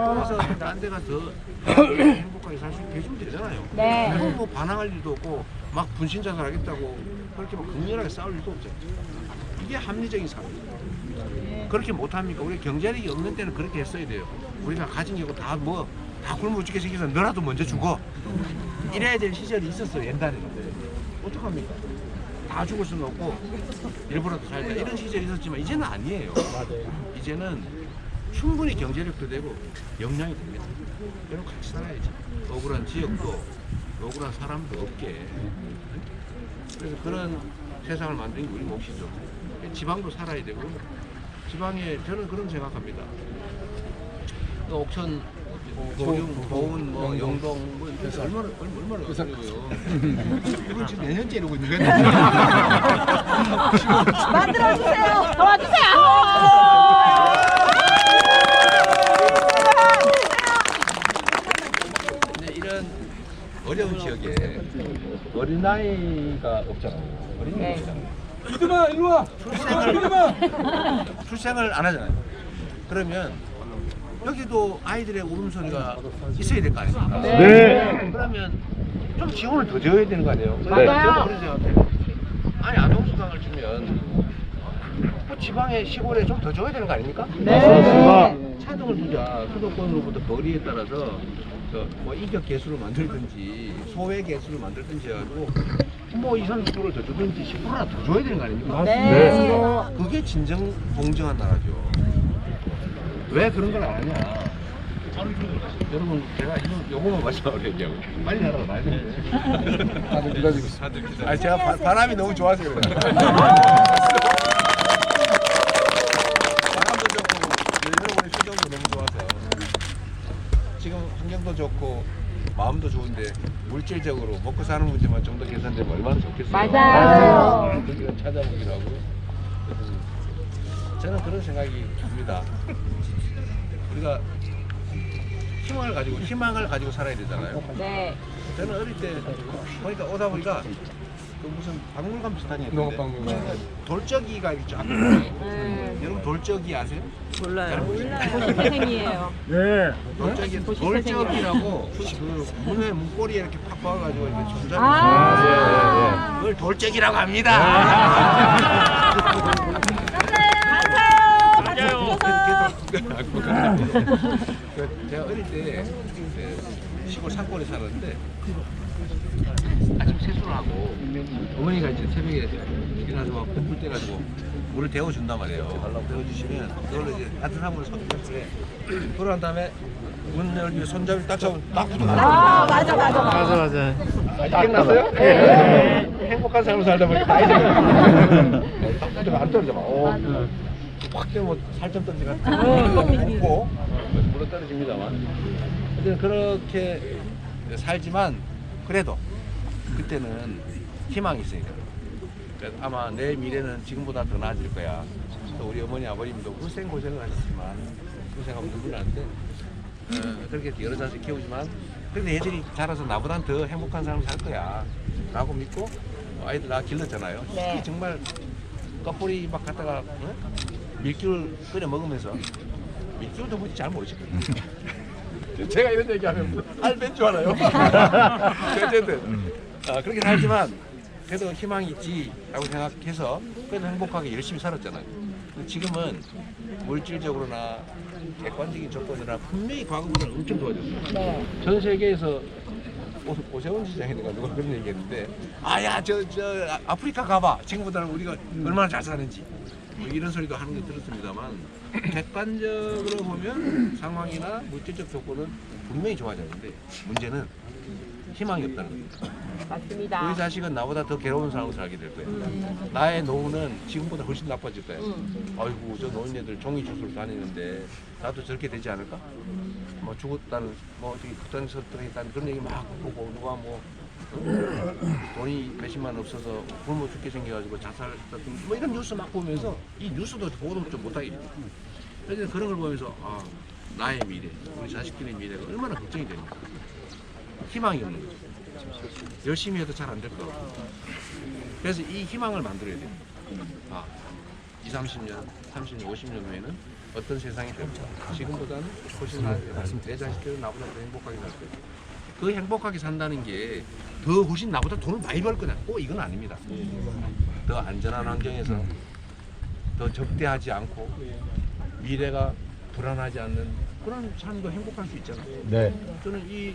그래서 딴 데가 더 행복하게 살 수 있게 해주면 되잖아요. 네. 그리고 뭐 반항할 일도 없고 막 분신 자살하겠다고 그렇게 막 극렬하게 싸울 일도 없죠. 이게 합리적인 사회예요. 그렇게 못합니까? 우리 경제력이 없는 때는 그렇게 했어야 돼요. 우리가 가진 게 다 뭐 다 굶어 죽게 생겨서 너라도 먼저 죽어. 이래야 될 시절이 있었어요 옛날에는. 어떡합니까? 다 죽을 수는 없고 일부러도 살자 이런 시절이 있었지만 이제는 아니에요. 이제는 충분히 경제력도 되고 역량이 됩니다. 그럼 같이 살아야지. 억울한 지역도 억울한 사람도 없게. 그래서 그런 세상을 만드는 게 우리 몫이죠. 지방도 살아야 되고 지방에 저는 그런 생각합니다. 또 옥천, 고yung, 고운, 뭐 영동, 뭐 이렇게 얼마나 얼마나 어려워요. 이건 지금 내년째 이러고 있는 거예요. 만들어 주세요. 도와주세요. 근데 이런 어려운 지역에 어린아이가 없잖아요. 어린이가 네. 없잖아요. 이들아 일로 와. 출생을, 출생을 안 하잖아요. 그러면 여기도 아이들의 울음소리가 있어야 될 거 아닙니까? 네. 그러면 좀 지원을 더 줘야 되는 거 아니에요? 맞아요. 그런 생각해요. 아니 아동수당을 주면 뭐 지방에 시골에 좀 더 줘야 되는 거 아닙니까? 맞습니다. 차등을 두자. 수도권으로부터 거리에 따라서 그 뭐 인격 개수를 만들든지 소외 개수를 만들든지 해가지고 뭐 2, 30%를 더 주든지 10%나 더 줘야 되는 거 아닙니까? 네. 그게 진정 공정한 나라죠. 왜 그런 걸 안 하냐? 여러분 제가 이거 요거만 마지막으로 얘기하고 빨리 하라고 나야 되는데. 다들 기다리고 있어. 아 제가 바, 바람이 너무 좋아서 그래요. 바람도 좋고 여러분의 수정도 너무 좋아서 지금 환경도 좋고 마음도 좋은데 물질적으로 먹고 사는 문제만 좀 더 개선되면 얼마나 좋겠어요. 맞아요. 거기를 찾아보기로 하고 저는 그런 생각이 듭니다. 우리가 희망을 가지고 희망을 가지고 살아야 되잖아요. 네. 저는 어릴 때 보니까 오다 보니까 그 무슨 박물관 비슷한 게 있는데 농업박물관. 돌적이가 있죠. 음. 여러분 돌적이 아세요? 몰라요. 선생이에요. 네. 돌적이 돌적이라고 그 문에 문고리에 이렇게 팍 박아가지고 이렇게 전자. 아. 그걸 돌적이라고 합니다. 그 제가 어릴 때그 시골 산골에 살았는데 어머니가 이제 새벽에 일어나서 막 숯불 떼가지고 물을 데워준단 말이에요. 데워주시면 그걸로 이제 물을 손잡이에 그러고 난 다음에 문 열기 손잡이 딱 잡으면 딱 붙어. 아, 맞아, 맞아, 맞아. 맞아. 기억났어요? 예. 행복한 삶을 살다 보니까 나이 딱 붙으면 안 떨어져 막. 어. 확 되면 살점 떨어지가 없고 물어 떨어집니다만. 어쨌든 그렇게 살지만 그래도 그때는 희망이 있으니까. 아마 내 미래는 지금보다 더 나아질 거야. 또 우리 어머니 아버님도 고생 고생을 하셨지만 고생하면 눈물 나는데 어, 그렇게 여러 자식 키우지만 근데 애들이 자라서 나보단 더 행복한 삶을 살 거야 라고 믿고 아이들 나 길렀잖아요 네. 정말 껍뿌리 막 갖다가 어? 밀기를 끓여 먹으면서 밀기도 뭔지 잘 모르실 거예요 제가 이런 얘기하면 알벤 줄 알아요 어쨌든 아, 그렇게 살지만 그래도 희망이 있지라고 생각해서 그래도 행복하게 열심히 살았잖아요. 지금은 물질적으로나 객관적인 조건이나 분명히 과거보다는 엄청 좋아졌어요. 네. 전 세계에서 오, 오세훈 시장이 돼가지고 그런 얘기했는데 아야 저 저 아프리카 가봐. 지금보다는 우리가 얼마나 잘 사는지. 뭐 이런 소리도 하는 거 들었습니다만 객관적으로 보면 상황이나 물질적 조건은 분명히 좋아졌는데 문제는 희망이 없다는 겁니다. 맞습니다. 우리 자식은 나보다 더 괴로운 삶을 살게 될 거예요. 나의 노후는 지금보다 훨씬 나빠질 거예요. 음. 아이고 저 노인네들 종이 주스로 다니는데 나도 저렇게 되지 않을까? 뭐 죽었다는 뭐 어떻게 극단 선택했다는 그런 얘기 막 보고 누가 뭐 어? 돈이 몇십만 원 없어서 굶어 죽게 생겨가지고 자살했던 뭐 이런 뉴스 막 보면서 이 뉴스도 보도 좀 못하게 돼요. 그래서 그런 걸 보면서 아 나의 미래, 우리 자식들의 미래가 얼마나 걱정이 됩니까? 희망이 없는 거죠. 열심히 해도 잘 안될 거. 그래서 이 희망을 만들어야 돼요. 아, 20, 30년, 30년, 50년 후에는 어떤 세상이 될까? 지금보다는 훨씬 나을 거야. 내 자식들은 나보다 더 행복하게 살 거야. 그 행복하게 산다는 게 더 훨씬 나보다 돈을 많이 벌 거다. 꼭 이건 아닙니다. 더 안전한 환경에서 더 적대하지 않고 미래가 불안하지 않는 그런 삶도 행복할 수 있잖아. 네. 저는 이